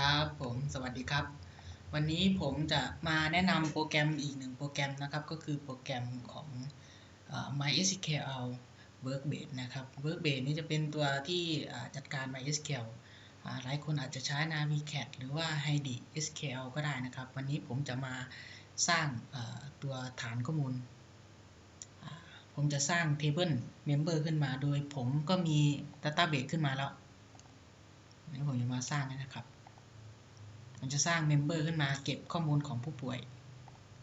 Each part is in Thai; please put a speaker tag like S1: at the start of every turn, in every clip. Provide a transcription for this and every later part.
S1: ครับผมสวัสดีครับ วันนี้ผมจะมาแนะนำโปรแกรมอีกหนึ่งโปรแกรมนะครับ ก็คือโปรแกรมของ MySQL Workbench นะครับ Workbench นี่จะเป็นตัวที่จัดการ MySQL หลายคนอาจจะใช้ Navicat หรือว่า Heidi SQL ก็ได้นะครับ วันนี้ผมจะมาสร้างตัวฐานข้อมูล ผมจะสร้าง Table Member ขึ้นมา โดยผมก็มี Database ขึ้นมาแล้วนี่ผมจะมาสร้างนะครับ มันจะสร้างเมมเบอร์ขึ้นมาเก็บข้อมูลของผู้ป่วย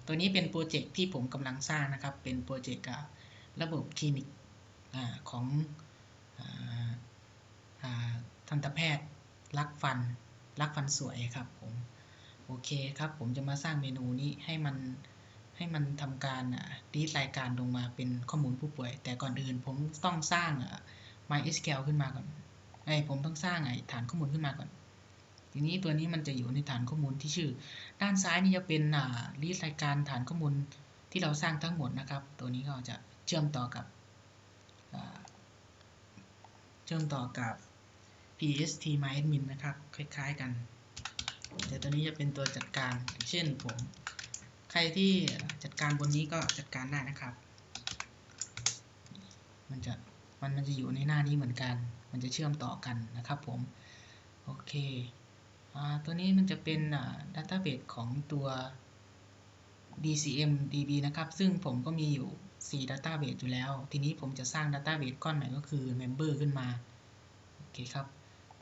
S1: ตัวนี้เป็นโปรเจกต์ที่ผมกำลังสร้างนะครับ เป็นโปรเจกต์ระบบคลินิกอของออทันตแพทย์รักฟันรักฟันสวยครับผมโอเคครับ ผมจะมาสร้างเมนูนี้ให้มันให้มันทำการรีดรายการลงมาเป็นข้อมูลผู้ป่วย แต่ก่อนอื่นผมต้องสร้าง MySQL ขึ้นมาก่อนไอ้ยผมต้องสร้างไอฐานข้อมูลขึ้นมาก่อน ทีนี้ตัวนี้มันจะอยู่ในฐานข้อมูลที่ชื่อ ด้านซ้ายนี่จะเป็นอ่ารีดรายการฐานข้อมูลที่เราสร้างทั้งหมดนะครับ ตัวนี้ก็จะเชื่อมต่อกับเชื่อมต่อกับ PST MyAdmin นะครับ คล้ายๆกันแต่ตัวนี้จะเป็นตัวจัดการ เช่นผม ใครที่จัดการบนนี้ก็จัดการได้นะครับ มันจะมันมันจะอยู่ในหน้านี้เหมือนกัน มันจะเชื่อมต่อกันนะครับผม โอเค ตัวนี้มันจะเป็นอ่า database ของตัว DCM DB นะครับ ซึ่งผมก็มีอยู่ 4 database อยู่แล้ว ทีนี้ผมจะสร้าง database ก้อนใหม่ก็คือ member ขึ้นมา โอเคครับ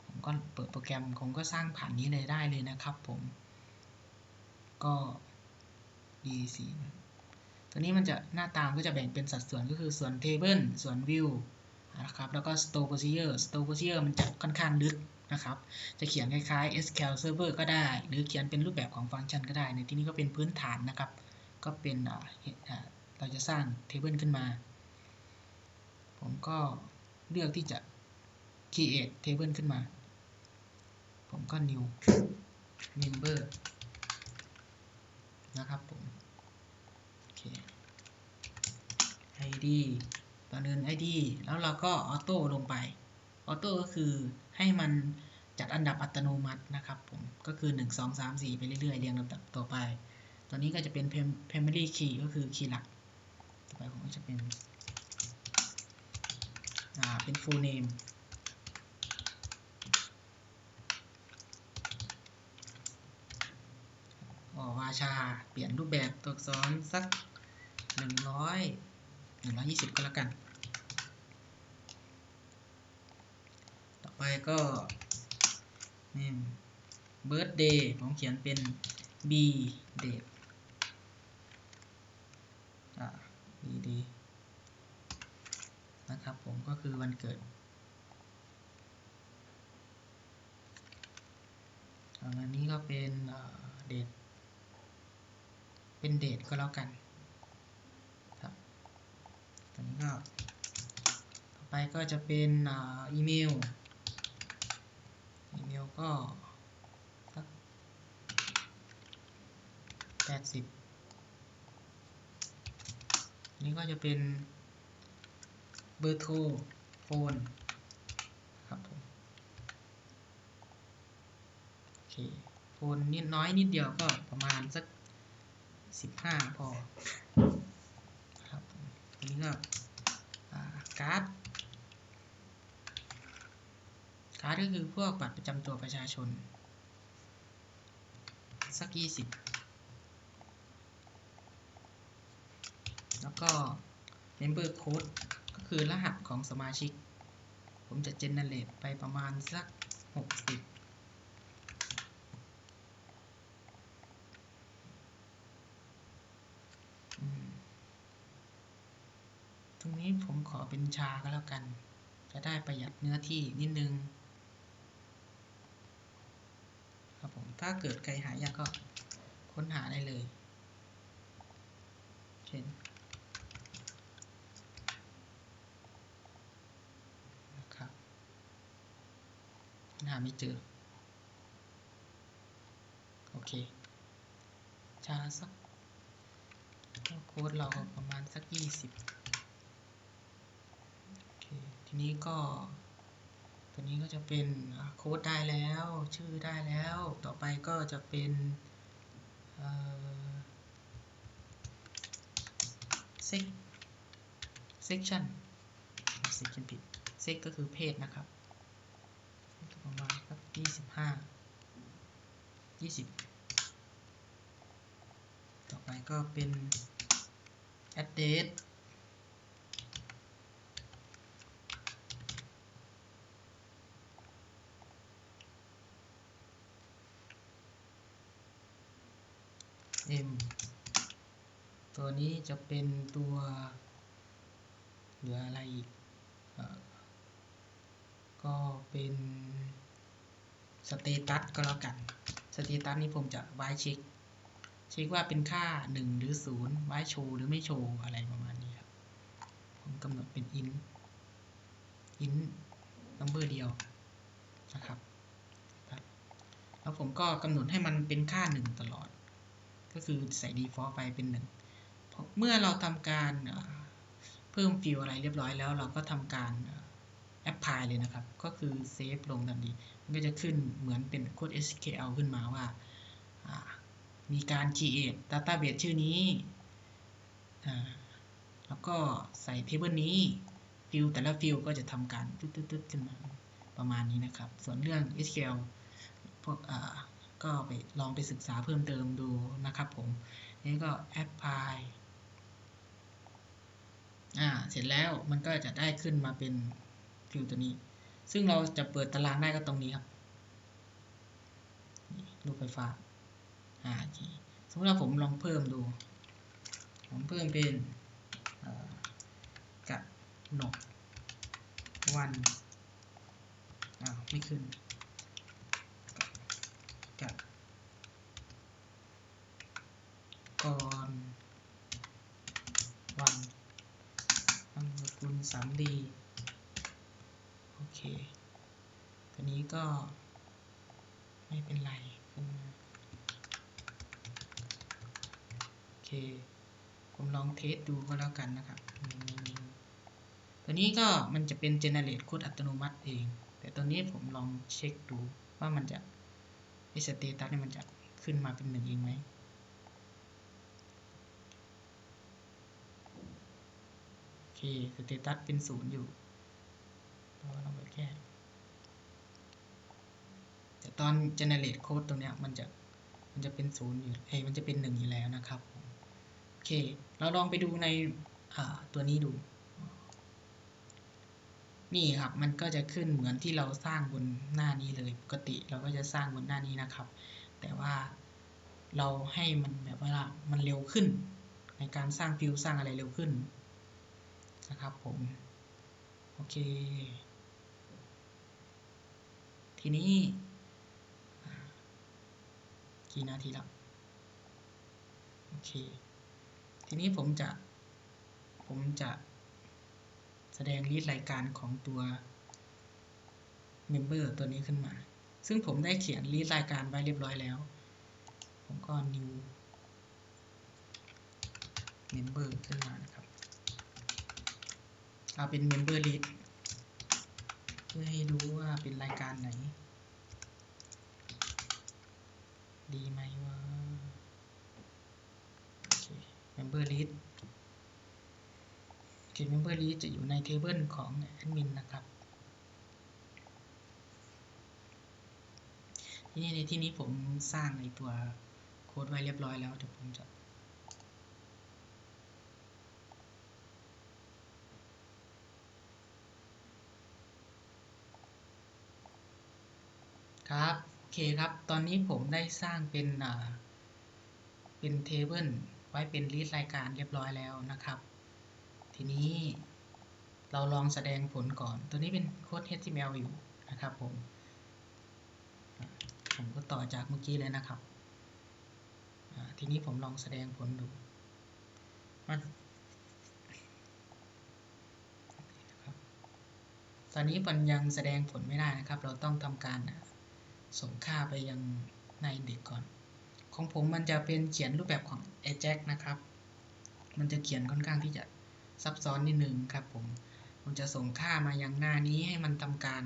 S1: ผมก็เปิดโปรแกรม ผมก็สร้างผ่านนี้เลยได้เลยนะครับผม ก็ DC ตัวนี้มันจะหน้าตามก็จะแบ่งเป็นสัดส่วนก็คือส่วน table ส่วน view นะครับ แล้วก็ store procedure store procedure มันจะค่อนข้างลึก นะครับ จะเขียนคล้ายๆ SQL Server ก็ได้ หรือเขียนเป็นรูปแบบของฟังก์ชันก็ได้ ในที่นี้ก็เป็นพื้นฐานนะครับ ก็เป็นเราจะสร้าง table ขึ้นมา ผมก็เลือกที่จะ create table ขึ้นมา ผมก็ new member นะครับผม โอเค id ตอนเดิน id แล้วเราก็ออโต้ลงไป ออโต้ก็คือให้มันจัดอันดับอัตโนมัตินะครับผมก็คือ 1 2 3 4 ไปเรื่อยๆ เรียงลำดับต่อไป ตัวนี้ก็จะเป็น primary key ก็คือคีย์หลัก ต่อไปผมก็จะเป็นอ่าเป็น full name อ๋อวาชา เปลี่ยนรูปแบบตัวอักษรสัก 100 120 ก็แล้วกัน ต่อ ไปก็นี่ birthday ผมเขียนเป็น b date อ่า b d นะครับผมก็คือวันเกิดอันนี้ก็เป็นเดทเป็นเดทก็แล้วกันครับตัวนี้ก็ต่อไปก็จะเป็นอีเมล ก็สักแปดสิบนี้ก็จะเป็นเบอร์โทรโฟนครับผมโอเคโฟนนิดน้อยนิดเดียวก็ประมาณสักสิบห้าพอครับอันนี้ก็การ์ด การ์ดก็คือพวกบัตรประจำตัวประชาชน สักยี่สิบแล้วก็ member code ก็คือรหัสของสมาชิก ผมจะ generate ไปประมาณสักหกสิบตรงนี้ผมขอเป็นชาก็แล้วกัน จะได้ประหยัดเนื้อที่นิดนึง ครับผม ถ้าเกิดใครหายากก็ค้นหาได้เลย เช่นนะครับค้นหาไม่เจอ โอเคชาสักโค้ดเราประมาณสักยี่สิบทีนี้ก็ ตัวนี้ก็จะเป็นโค้ดได้แล้ว ชื่อได้แล้ว ต่อไปก็จะเป็นเอ่อ sec section section ผิด sex ก็คือเพศนะครับประมาณครับยี่สิบห้ายี่สิบต่อไปก็เป็น address ตัวนี้จะเป็นตัวเหลืออะไรอีกอก็เป็นสเตตัสก็แล้วกันสเตตัสนี้ผมจะไว้เช็คเช็คว่าเป็นค่า 1 หรือ 0 ไว้โชว์หรือไม่โชว์อะไรประมาณนี้ครับ ผมกำหนดเป็น int int number เดียวนะครับ แล้วผมก็กำหนดให้มันเป็นค่า 1 ตลอด ก็คือใส่ default ไปเป็น 1 เมื่อเราทำการเพิ่มฟิลอะไรเรียบร้อยแล้ว เราก็ทำการ apply เลยนะครับ ก็คือเซฟลงทันทีมันก็จะขึ้นเหมือนเป็นโค้ด SQL ขึ้นมาว่า มีการ create database ชื่อนี้แล้วก็ใส่ table นี้ฟิลแต่ละฟิลก็จะทำการตึ๊ดๆขึ้นมาประมาณนี้นะครับ ส่วนเรื่อง SQL พวก ก็ไปลองไปศึกษาเพิ่มเติมดูนะครับผมนี่ก็ apply อ่าเสร็จแล้วมันก็จะได้ขึ้นมาเป็นฟิลตัวนี้ ซึ่งเราจะเปิดตารางได้ก็ตรงนี้ครับรูปไฟฟ้าอ่าโอเคสมมติว่าผมลองเพิ่มดู ผมเพิ่มเป็นกับหนกวันอ้าวไม่ขึ้น 3D โอเคตัวนี้ก็ไม่เป็นไรขึ้นมาโอเค ผมลองเทสดูก็แล้วกันนะครับตัวนี้ก็มันจะเป็นเจเนเรตคูดอัตโนมัติเอง แต่ตัวนี้ผมลองเช็คดูว่ามันจะไอสเตตัสเนี่ยมันจะขึ้นมาเป็นหนึ่งเองไหม โอเคสเตตัสเป็นศูนย์อยู่เราลองไปแก้แต่ตอน generate code ตรงเนี้ยมันจะมันจะเป็นศูนย์อยู่เอ้มันจะเป็นหนึ่งอยู่แล้วนะครับโอเค เราลองไปดูในตัวนี้ดู นี่ครับมันก็จะขึ้นเหมือนที่เราสร้างบนหน้านี้เลยปกติเราก็จะสร้างบนหน้านี้นะครับ แต่ว่าเราให้มันแบบว่ามันเร็วขึ้น ในการสร้างฟิลสร้างอะไรเร็วขึ้น นะครับผม โอเค ทีนี้ กี่นาทีแล้ว โอเค ทีนี้ผมจะ ผมจะแสดงลิสต์รายการของตัว Member ตัวนี้ขึ้นมา ซึ่งผมได้เขียนลิสต์รายการไว้เรียบร้อยแล้ว ผมก็ new member ขึ้นมานะครับ เอาเป็น member list เพื่อให้รู้ว่าเป็นรายการไหน ดีไหมว่าโอเค member list โอเค member list จะอยู่ใน table ของ admin นะครับ ทีนี้ในที่นี้ผมสร้างในตัวโค้ดไว้เรียบร้อยแล้ว เดี๋ยวผมจะ ครับโอเคครับตอนนี้ผมได้สร้างเป็นเป็นเทเบิลไว้เป็นลิสต์รายการเรียบร้อยแล้วนะครับ ทีนี้เราลองแสดงผลก่อน ตัวนี้เป็นโค้ด HTML อยู่นะครับผม ผมก็ต่อจากเมื่อกี้เลยนะครับ ทีนี้ผมลองแสดงผลดูตอนนี้มันยังแสดงผลไม่ได้นะครับ เราต้องทำการ ส่งค่าไปยังในเด็กก่อน ของผมมันจะเป็นเขียนรูปแบบของ Ajax นะครับ มันจะเขียนค่อนข้างที่จะซับซ้อนนิดนึงครับผมผมจะส่งค่ามายังหน้านี้ให้มันทำการ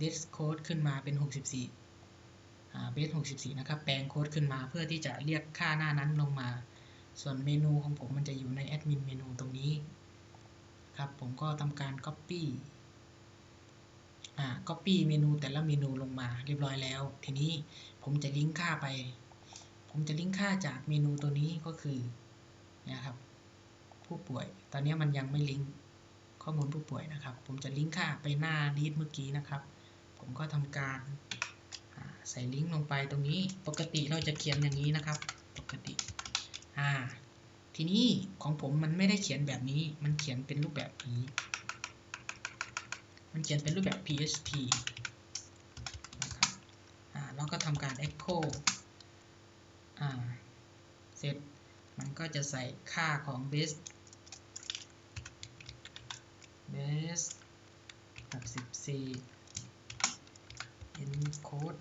S1: this code ขึ้นมาเป็น 64อ่า base 64 นะครับ แปลงโค้ดขึ้นมาเพื่อที่จะเรียกค่าหน้านั้นลงมา ส่วนเมนูของผมมันจะอยู่ในแอดมินเมนูตรงนี้ ครับ ผมก็ทำการ copy อ่า copy เมนูแต่ละเมนูลงมาเรียบร้อยแล้ว ทีนี้ผมจะลิงก์ค่าไป ผมจะลิงก์ค่าจากเมนูตัวนี้ก็คือนะครับ ผู้ป่วย ตอนนี้มันยังไม่ลิงก์ข้อมูลผู้ป่วยนะครับ ผมจะลิงก์ค่าไปหน้า read เมื่อกี้นะครับ ผมก็ทำการใส่ลิงก์ลงไปตรงนี้ ปกติเราจะเขียนอย่างนี้นะครับ ปกติ อ่า ทีนี้ของผมมันไม่ได้เขียนแบบนี้ มันเขียนเป็นรูปแบบนี้ มันเขียนเป็นรูปแบบ PHP นะครับอ่าเราก็ทำการ echo อ่าเสร็จ มันก็จะใส่ค่าของ base base 64 encode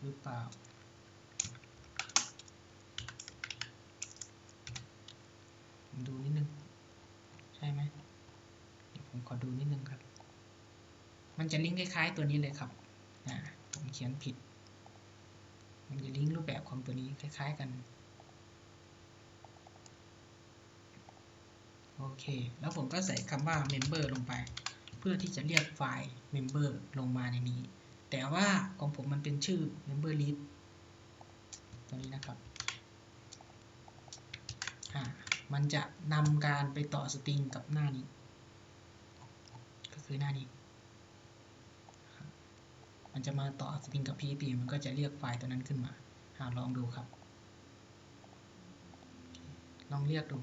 S1: หรือเปล่าดูนิดนึง ใช่ไหมเดี๋ยวผมขอดูนิดนึงครับ มันจะลิงก์คล้ายๆตัวนี้เลยครับผมเขียนผิด มันจะลิงก์รูปแบบของตัวนี้คล้ายๆกันโอเค แล้วผมก็ใส่คำว่า member ลงไป เพื่อที่จะเรียกไฟล์ member ลงมาในนี้ แต่ว่าของผมมันเป็นชื่อ member list ตัวนี้นะครับอ่ามันจะนำการไปต่อสตริงกับหน้านี้ ก็คือหน้านี้ มันจะมาต่อสตริงกับ PHP มันก็จะเรียกไฟล์ตัวนั้นขึ้นมาอ่าลองดูครับ ลองเรียกดู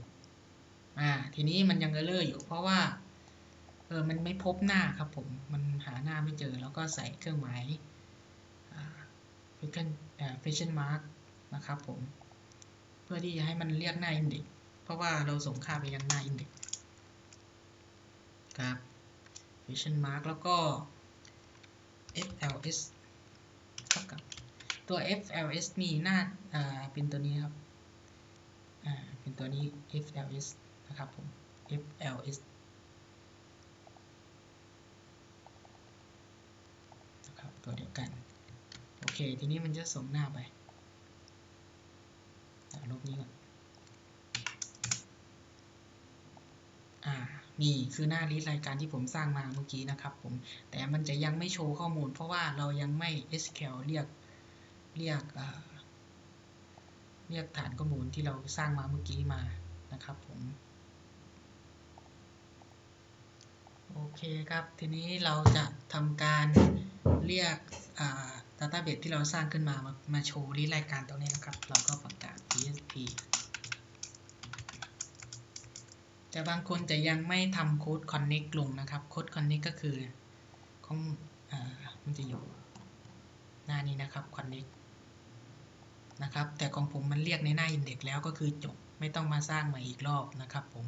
S1: อ่าทีนี้มันยังเออร์อยู่ เพราะว่าเออมันไม่พบหน้าครับผม มันหาหน้าไม่เจอแล้วก็ใส่เครื่องหมายอ่า question อ่า question mark นะครับผม เพื่อที่จะให้มันเรียกหน้า index เพราะว่าเราส่งค่าไปยังหน้า index ครับ question mark แล้วก็ fls เท่ากับตัว fls นี่หน้าอ่าเป็นตัวนี้ครับอ่าเป็นตัวนี้ fls นะครับผม fls นะครับตัวเดียวกัน โอเค ทีนี้มันจะส่งหน้าไปอ่ลบนี้ก่อน อ่า นี่คือหน้าลิสต์รายการที่ผมสร้างมาเมื่อกี้นะครับผม แต่มันจะยังไม่โชว์ข้อมูล เพราะว่าเรายังไม่ SQL เรียกเรียกเรียกฐานข้อมูลที่เราสร้างมาเมื่อกี้มานะครับผม โอเคครับ ทีนี้เราจะทำการเรียกอ่า database ที่เราสร้างขึ้นมามา มาโชว์ลิสต์รายการตรงนี้นะครับ เราก็ประกาศ php แต่บางคนจะยังไม่ทำโค้ด connect ลงนะครับโค้ด connect ก็คือของอ่ามันจะอยู่หน้านี้นะครับ connect นะครับแต่ของผมมันเรียกในหน้า index แล้วก็คือจบไม่ต้องมาสร้างใหม่อีกรอบนะครับผม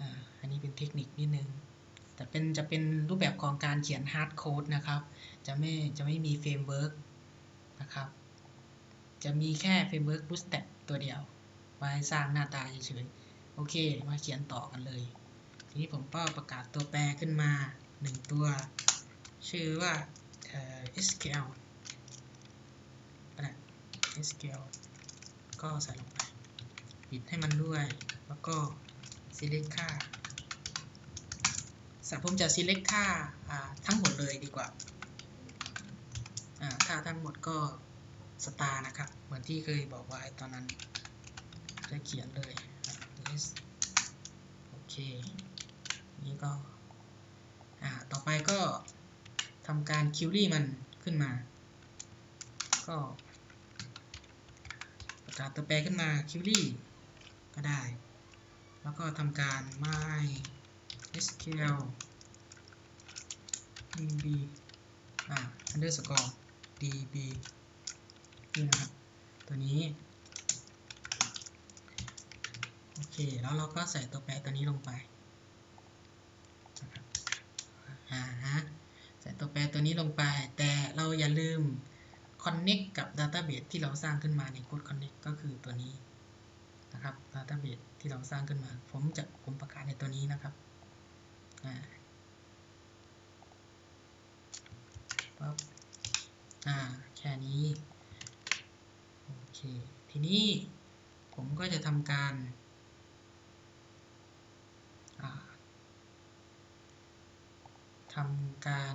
S1: อ่าอันนี้เป็นเทคนิคนิดนึง แต่เป็นจะเป็นรูปแบบของการเขียน hard code นะครับ จะไม่จะไม่มีเฟรมเวิร์กนะครับ จะมีแค่เฟรมเวิร์ก bootstrap ตัวเดียวไว้สร้างหน้าตาเฉยๆ โอเค มาเขียนต่อกันเลย ทีนี้ผมก็ประกาศตัวแปรขึ้นมา 1 ตัว ชื่อว่า SQL ก็ได้ SQL ก็ใส่ลงไป ปิดให้มันด้วย แล้วก็ select ค่าสัผมจะ select ค่าทั้งหมดเลยดีกว่าอ่าค่าทั้งหมดก็ star นะครับ เหมือนที่เคยบอกไว้ตอนนั้น จะเขียนเลย s โอเค นี่ก็ อ่า ต่อไปก็ทำการ query มันขึ้นมา ก็ประกาศตัวแปรขึ้นมา query ก็ได้ แล้วก็ทำการ my SQL db อ่า underscore db นี่นะครับ ตัวนี้ โอเค แล้วเราก็ใส่ตัวแปรตัวนี้ลงไปอ่าฮะใส่ตัวแปรตัวนี้ลงไป แต่เราอย่าลืม connect กับ database ที่เราสร้างขึ้นมาใน code connect ก็คือตัวนี้นะครับ database ที่เราสร้างขึ้นมา ผมจะผมประกาศในตัวนี้นะครับอ่าปั๊บอ่าแค่นี้ โอเค ทีนี้ผมก็จะทำการอ่า ทำการ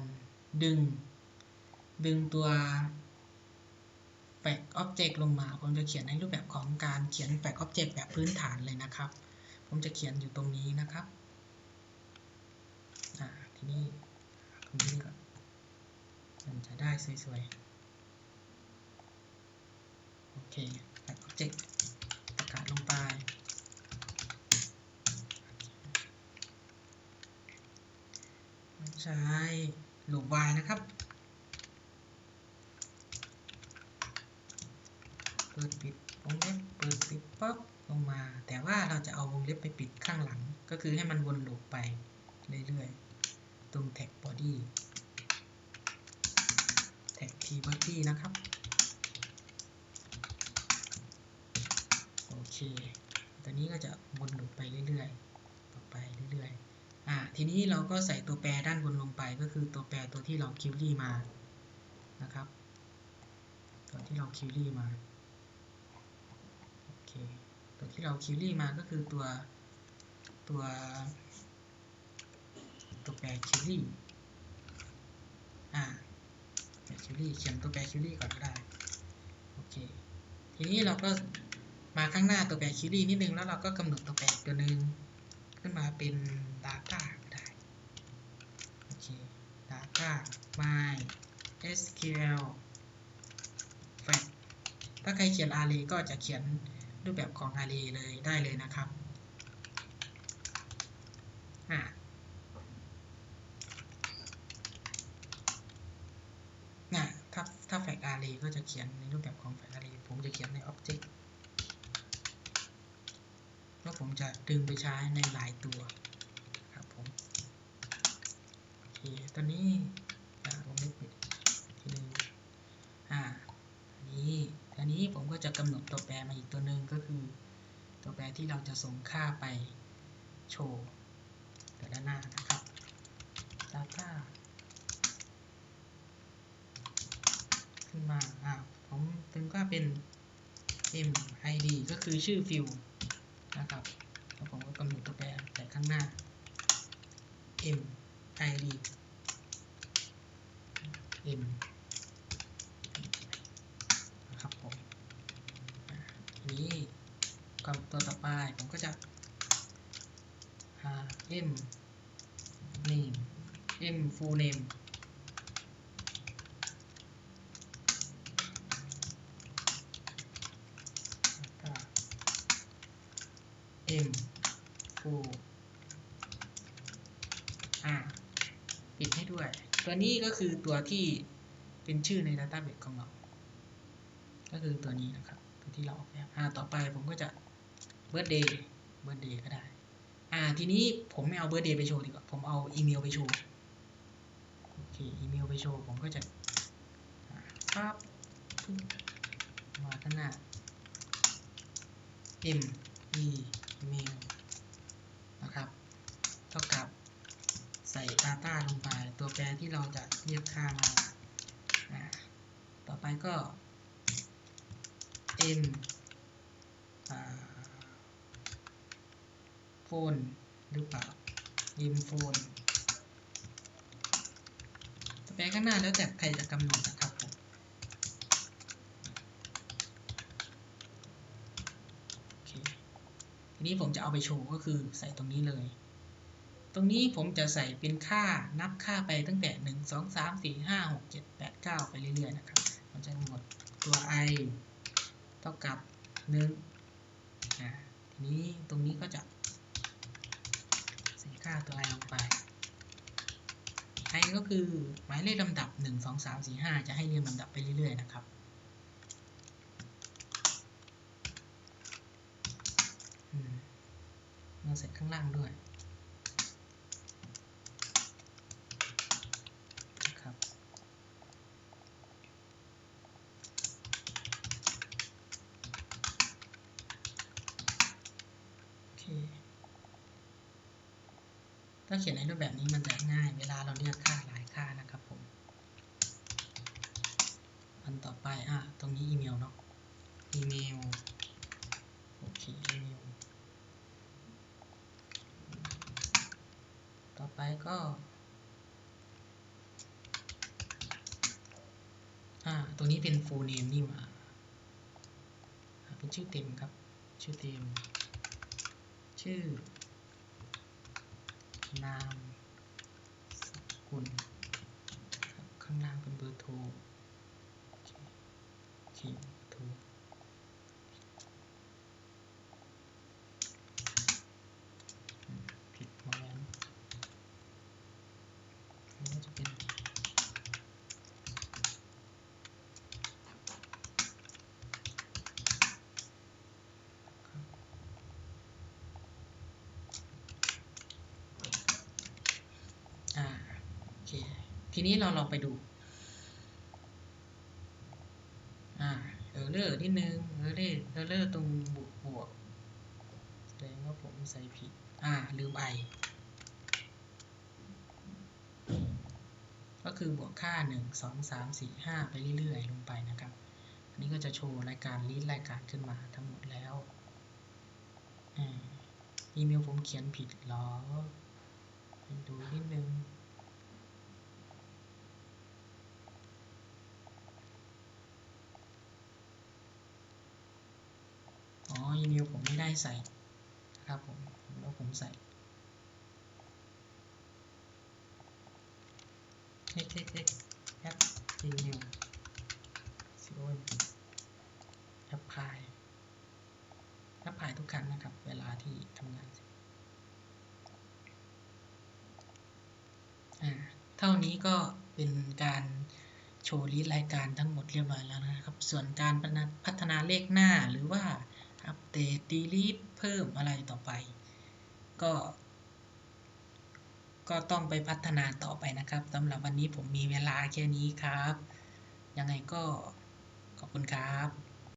S1: ดึง ดึงตัวแฟกอ็อบเจกต์ลงมา ผมจะเขียนในรูปแบบของการเขียนแฟกอ็อบเจกต์แบบพื้นฐานเลยนะครับ ผมจะเขียนอยู่ตรงนี้นะครับทีนี้ตรงนี้ก่อนมันจะได้สวยๆ โอเคแฟกอ็อบเจกต์ประกาศลงไป ใช้ลูป y นะครับเปิดปิดวงเล็บเปิดปิดปั๊บลงมา แต่ว่าเราจะเอาวงเล็บไปปิดข้างหลัง ก็คือให้มันวนลูปไปเรื่อยๆ ตรงแท็ก body แท็ก t body นะครับ โอเคตัวนี้ก็จะวนลูปไปเรื่อยๆ ต่อไปเรื่อยๆ อ่าทีนี้เราก็ใส่ตัวแปรด้านบนลงไปก็คือตัวแปรตัวที่เราคิวรี่มานะครับ ตัวที่เราคิวรี่มาโอเคตัวที่เราคิวรี่มาก็คือตัวตัว ตัวแปรคิวรี่อ่าแปรคิวรี่เขียนตัวแปรคิวรี่ก่อนก็ได้โอเคทีนี้เราก็มาข้างหน้าตัวแปรคิวรี่นิดนึงแล้วเราก็กำหนดตัวแปรตัวหนึ่ง ขึ้นมาเป็น data ก็ได้ โอเค data my sql fact ถ้าใครเขียน array ก็จะเขียนรูปแบบของ array เลยได้เลยนะครับอ่าน่ะถ้าถ้า fact array ก็จะเขียนในรูปแบบของ fact array ผมจะเขียนในออฟติ object แล้วผมจะดึงไปใช้ในหลายตัวครับผมโอเคตอนนี้อ่าวงเล็บปิดทีนึงอ่าอันนี้อันนี้ผมก็จะกำหนดตัวแปรมาอีกตัวหนึ่งก็คือ ตัวแปรที่เราจะส่งค่าไปโชว์แต่ละหน้านะครับ data ขึ้นมาอ่าผมตึงก็เป็น MID ก็คือชื่อฟิลนะครับ แล้วผมก็กำหนดตัวแปรแต่ข้างหน้า M ID M นะครับผมอ่าทีนี้กับตัวต่อไปผมก็จะหา M name M full name แล้วก็ M full อ่าปิดให้ด้วย ตัวนี้ก็คือตัวที่เป็นชื่อใน Database ของเรา ก็คือตัวนี้นะครับ ตัวที่เราออกแบบอ่าต่อไปผมก็จะ birthday birthday ก็ได้ อ่า ทีนี้ผมไม่เอา birthday ไปโชว์ดีกว่า ผมเอาอีเมลไปโชว์ โอเค อีเมลไปโชว์ ผมก็จะอ่าปั๊บมาข้างหน้า m e email เท่ากับใส่ data ลงไป ตัวแปรที่เราจะเรียกค่ามา ต่อไปก็ m อ่า phone หรือเปล่า m phone ตัวแปรข้างหน้าแล้วแต่ใครจะกำหนดนะครับผมทีนี้ผมจะเอาไปโชว์ก็คือใส่ตรงนี้เลย ตรงนี้ผมจะใส่เป็นค่านับค่าไปตั้งแต่ 1 2 3 4 5 6 7 8 9 ไปเรื่อยๆนะครับมันจะหมดตัว i เท่ากับ1อ่าทีนี้ตรงนี้ก็จะใส่ค่าตัว i ลงไป i ก็คือหมายเลขลำดับ 1 2 3 4 5 จะให้เรียงลำดับไปเรื่อยๆนะครับอืมมาเสร็จข้างล่างด้วยนะครับ โอเค ถ้าเขียนใน รูปแบบนี้มันจะง่าย เวลาเราเรียกค่าหลายค่านะครับผม อันต่อไปอะตรงนี้อีเมลเนาะ อีเมล โอเค อีเมล ต่อไปก็อ่าตรงนี้เป็น full name นี่หว่าเป็นชื่อเต็มครับ ชื่อเต็ม ชื่อ นามสกุลข้างล่างเป็นเบอร์โทรโอเคโอเคเบอร์โทร อืมผิดมาแล้วอันนี้จะเป็นครับ อ่าโอเคทีนี้เราลองไปดูอ่าเออเลอร์นิดนึงเออเลอร์เออเลอร์ตรงบวกบวกแสดงว่าผมใส่ผิดอ่าลืมไอก็คือบวกค่า 1 2 3 4 5 ไปเรื่อยๆ ลงไปนะครับ อันนี้ก็จะโชว์รายการลิสต์รายการขึ้นมาทั้งหมดแล้วอ,อีเมลผมเขียนผิดหรอ ดูนิดนึง อ๋ออีเมลผมไม่ได้ใส่ครับผมแล้วผมใส่ xxx at gmail con แอปพายแอปพายทุกครั้งนะครับ เวลาที่ทำงานเสร็จอ่า เท่านี้ก็เป็นการโชว์ลิสต์รายการทั้งหมดเรียบร้อยแล้วนะครับ ส่วนการพัฒนาเลขหน้าหรือว่าอัปเดต delete เพิ่มอะไรต่อไป ก็ ก็ต้องไปพัฒนาต่อไปนะครับสำหรับวันนี้ผมมีเวลาแค่นี้ครับ ยังไงก็ขอบคุณครับ